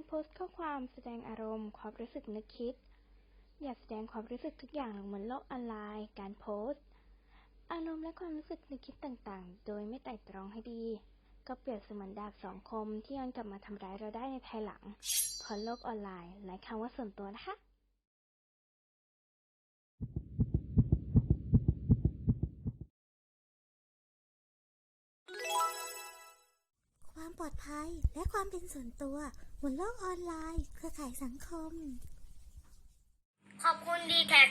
การโพสต์ข้อความแสดงอารมณ์ ความรู้สึกนึกคิด อย่าแสดงความรู้สึกทุกอย่างลงบนโลกออนไลน์ การโพสต์ อารมณ์และความรู้สึกนึกคิดต่างๆ โดยไม่ไต่ตรองให้ดี ก็เปรียบเสมือนดาบสองคมที่ย้อนกลับมาทำร้ายเราได้ในภายหลังเพราะโลกออนไลน์หลายคำว่าส่วนตัวนะคะ ความปลอดภัยและความเป็นส่วนตัวบนโลกออนไลน์ เครือข่ายสังคม ขอบคุณดีแท็